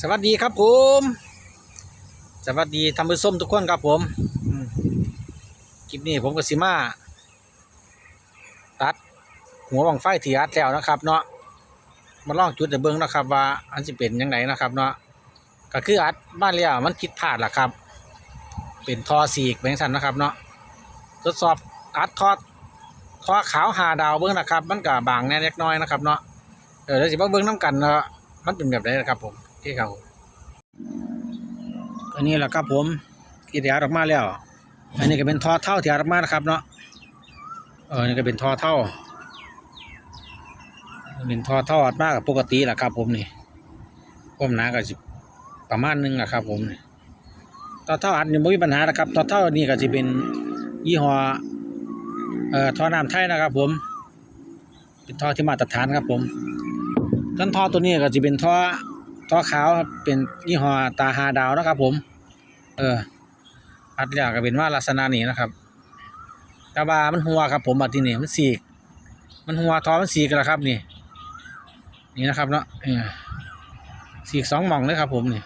สวัสดีครับผม สวัสดีทำผู้ส้มทุกคนครับผมคลิปนี้ผมกับซิมาตัด หัวบังไฟที่อัดแล้วนะครับ เนาะมาลองจุดแต่เบิ้องนะครับ ว่าอันจะเป็นยังไงนะครับ เนาะก็คืออัดบ้านเรียมันคิดพลาดล่ะครับ เป็นทอสีกเป็นสันนะครับ เนาะทดสอบอัดทอดทอขาวหาดาวเบิ้องนะครับ มันก็บางแน่เล็กน้อยนะครับ เนาะเออแล้วสิมาเบิ้องน้ำกันเนาะมันเป็นแบบไหนนะครับผม ที่เขาอันนี้แหละครับผมที่ได้อัดออกมาแล้ว อันนี้ก็เป็นทอเท่าที่ออกมานะครับเนาะเออนี่ก็เป็นทอเท่าเป็นทอเท่าอดมากับปกติแหละครับ ผมนี่ความหนาก็สิประมาณหนึงนะครับ ผมนี่ทอเท่าอัดนี่ไม่มีปัญหานะครับทอเท่านี่ก็จะเป็นยี่ห้อเอ่อทอน้ำไทยนะครับ ผม เป็นท่อที่มาตรฐานครับ ผมต้นท่อตัวนี้ก็จะเป็นท่อ ท่อขาวครับเป็นยี่ห้อตาหาดาวนะครับ ผม เอออัดแล้วก็เป็นว่าลักษณะนี้นะครับกระบามันหัวครับ ผมบัดที่นี่มันสีก มันหัวท้อมันสีกันแล้วครับ นี่ นี่นะครับเนาะเออสีกสองหม่องเลยครับ ผมนี่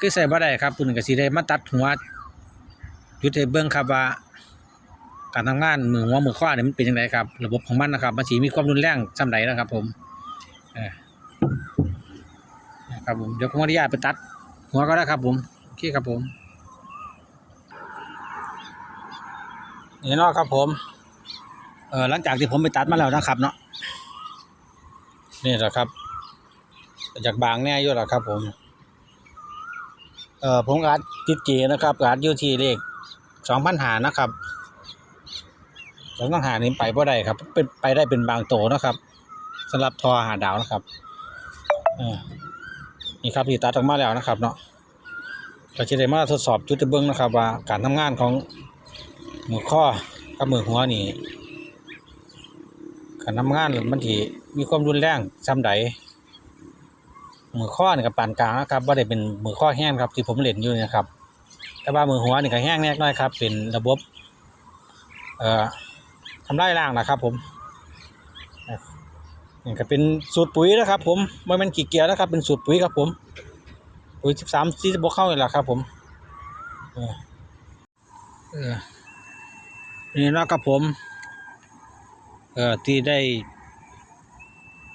คือใส่บ่ได้ครับตัวหนึ่งก็สีได้มาตัดหัวยุดให้เบื้องครับว่าการทำงานมือหัวมือข้อเนี่ยมันเป็นยังไงครับ ระบบของมันนะครับมันสีมีความรุนแรงจำไหนนะครับ ผมเออ ครับผมเดี๋ยวผมอนุญาตไปตัด หัวก็ได้ครับผมโอเคครับผมนี่นาะครับผมเออหลังจากที่ผมไปตัดมาแล้วนะครับ เนาะนี่แหละครับ จากบางแน่อยู่แล้วครับ ผม เออผมก็อัดติดเกนะครับก็อัดยูทีเลขสองพันหานะครับสองต้องหานี้ไปบ่ได้ครับ เป็นไปได้เป็นบางโตนะครับสำหรับทอหาดาวนะครับเออ นี่ครับที่ตัดออกมาแล้วนะครับเนาะก็จะได้มาทดสอบจุดเบิ้งนะครับ ว่าการทำงานของมือข้อกับมือหัวนี่การทำงานมันที่มีความรุนแรงซ้ำใดมือข้อนี่กับปานกลางนะครับว่าได้เป็นมือข้อแห้งครับ ที่ผมเล่นอยู่นะครับ แต่ว่ามือหัวนี่ก็แห้งแน่น้อยครับ เป็นระบบ เอ่อทำได้ล่างนะครับ ผม นี่ก็เป็นสูตรปุ๋ยนะครับ ผมไม่เป็นกี่เกียร์นะครับ เป็นสูตรปุ๋ยครับ ผมปุ๋ยสิบสามสี่สิบเข้านี่แหละครับ ผมเออนี่นะครับผมเอ่อที่ได้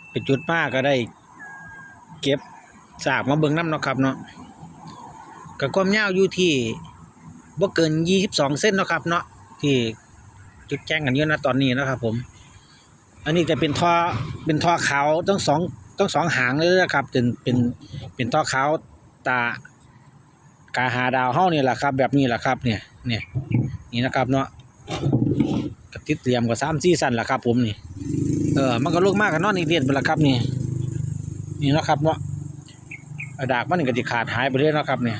ไปจุดมากก็ได้ เก็บสากมาเบิ่งน้ำเนาะครับเนาะกับความยาวอยู่ที่บ่เกินยี่สิบสองเส้นเนาะครับ เนาะที่จุดแจ้งกันเยอะนะตอนนี้นะครับ ผม อันนี้จะเป็นท่อเป็นท่อขาวต้องสองต้องสองหางเลยนะครับเป็นเป็นเป็นท่อขาวตากาหาดาวเฮ้านี่แหละครับ แบบนี้แหละครับเนี่ยเนี่ยนี่นะครับเนาะกระติดเตรียมกับสามสี่สันแหละครับ ผมนี่เออมันก็ลูกมากกันนอนอีกเดียนไปละครับนี่นี่นะครับเนาะดากมันก็จะขาดหายไปเรื่อยนะครับเนี่ย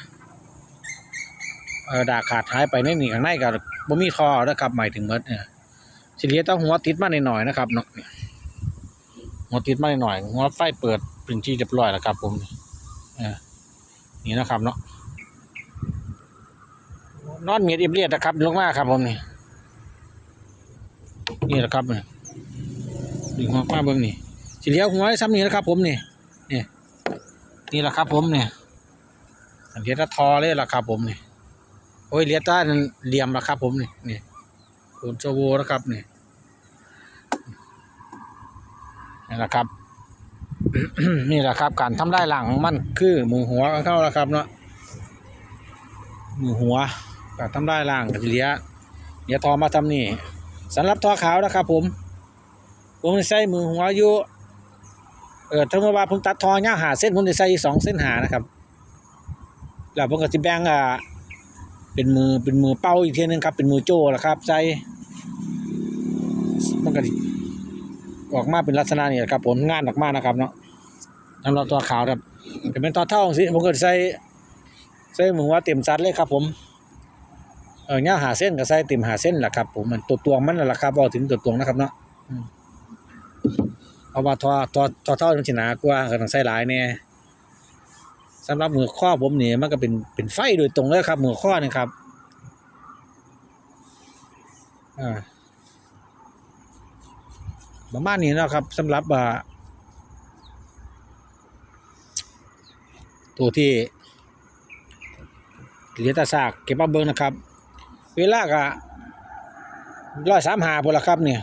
เออดากขาดหายไปในนี่ข้างในก็บ่มีท่อนะครับหมายถึงเมดเนี่ย สิเหลียต้องหัวติดมาหน่อยๆนะครับเนาะหัวติดมาหน่อยๆหัวไฟเปิดเป็นที่เรียบร้อยแล้วครับ ผมเออนี่นะครับเนาะนอนเมียดเอียบเรียดนะครับลงมาครับ ผมนี่นี่แหละครับเนี่ยดึงหัวมาเบิ่งนี่สิเหลียวหัวซ้ำนี่นะครับ ผมนี่นี่นี่แหละครับ ผมเนี่ยอันนี้ถ้าทอเลยล่ะครับ ผมนี่โอ้ยเลียต้านั่นเหลี่ยมล้วครับ ผมนี่นี่ โคนโจโวนะครับนี่นี่แหละครับนี่แหละครับ การทำได้หลังมันคือหมูหัวเข้าแล้วครับเนาะหมูหัวการทำได้หลังกับเหลียเหลียทอมาทำนี่สำหรับทอขาวนะครับ ผม ผมจะใส่มือหัวอยู่เออถ้าเมื่อว่าผมตัดทอยาวหาเส้นผมจะใส่สองเส้นหานะครับแล้วผมก็จะแบ่งอ่า เป็นมือเป็นมือเป้าอีกทีนึงครับ เป็นมือโจ้ละครับใจมันก็ออกมาเป็นลักษณะนี้แหละครับผลงานออกมานะครับเนาะทำเราตัวขาวครับก็เป็นตัวเท่าสิผมก็ใส่ใส่หมูว่าเต็มซัดเลยครับผมเออเนี้ยหาเส้นก็ใส่เต็มหาเส้นแหละครับผมมันตัวตวงมันแหละครับเอาถึงตัวตวงนะครับเนาะเพราว่าทอทอทอเท่ามันสิหนากว่าก็ต้องใส่หลายเนี่ย สำหรับมือข้อผมเนี่ยมันก็เป็นเป็นไฟโดยตรงเลยครับมือข้อนี่ครับอ่าประมาณนี้นะครับสำหรับอ่าตัวที่เหลือตาซากเก็บมาเบิ่งนะครับ เวลาก็ร้อยสามหาพละครับเนี่ย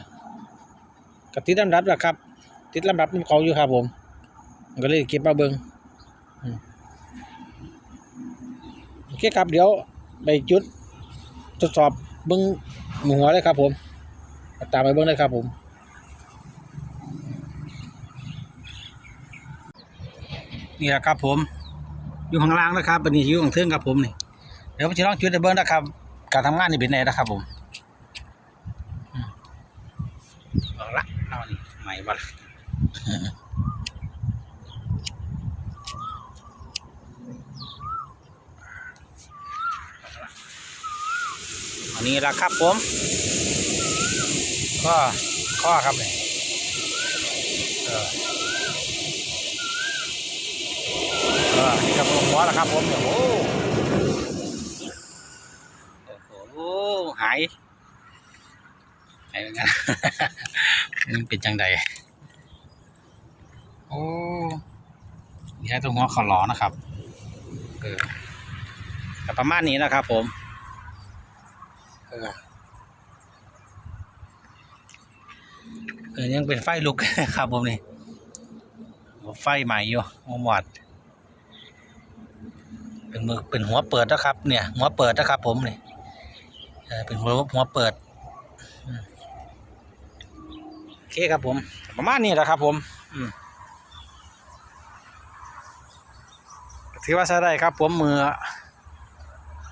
กับติดลำดับละครับ ติดลำดับของเขาอยู่ครับผม ก็เลยเก็บมาเบิ่งอืมโอเคครับเดี๋ยวไปจุดทดสอบเบิ่งหมูหัวเลยครับผม ตามไปเบิ่งเลยครับผมนี่แหละครับผม อยู่ข้างล่างนะครับอันนี้อยู่ข้างเทิงครับผมนี่ เดี๋ยวผมจะลองจุดให้เบิ้งนะครับ การทำงานนี่เป็นไงนะครับผมเอาละเอานี่ใหม่บ้า อันนี้ละครับผมข้อข้อครับเนี่ยเออเออนี่ครับผมหัวล้วครับผมโอ้โหโอ้โหหายหายเหมือนกันมันเป็นจังใดโอ้นี่ใช้ตัวหัวขอหลอนะครับเออประมาณนี้นะครับผม เออยังเป็นไฟลุกครับผมนี่ไฟใหม่อยู่หมดเป็นมือเป็นหัวเปิดนะครับ เนี่ย หัวเปิดนะครับ ผมนี่เป็นหัวหัวเปิดโอเคครับผม ประมาณนี้แหละครับ ผมอืมถือว่าใช้ได้ครับ ผมมือ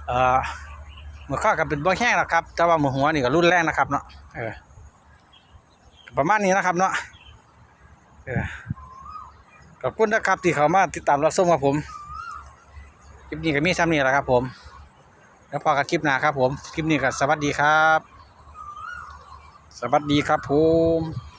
เอ่อ หมือข้ากับเป็นบ่แห้งนะครับ แต่ว่ามือหัวนี่ก็รุ่นแรงนะครับเนาะเออประมาณนี้นะครับเนาะเออขอบคุณนะครับที่เขามาติดตามรับชมกับผมคลิปนี้ก็มีซ้ำนี่แหละครับ ผม แล้วพอกันคลิปหน้าครับ ผมคลิปนี้ก็สวัสดีครับ สวัสดีครับผม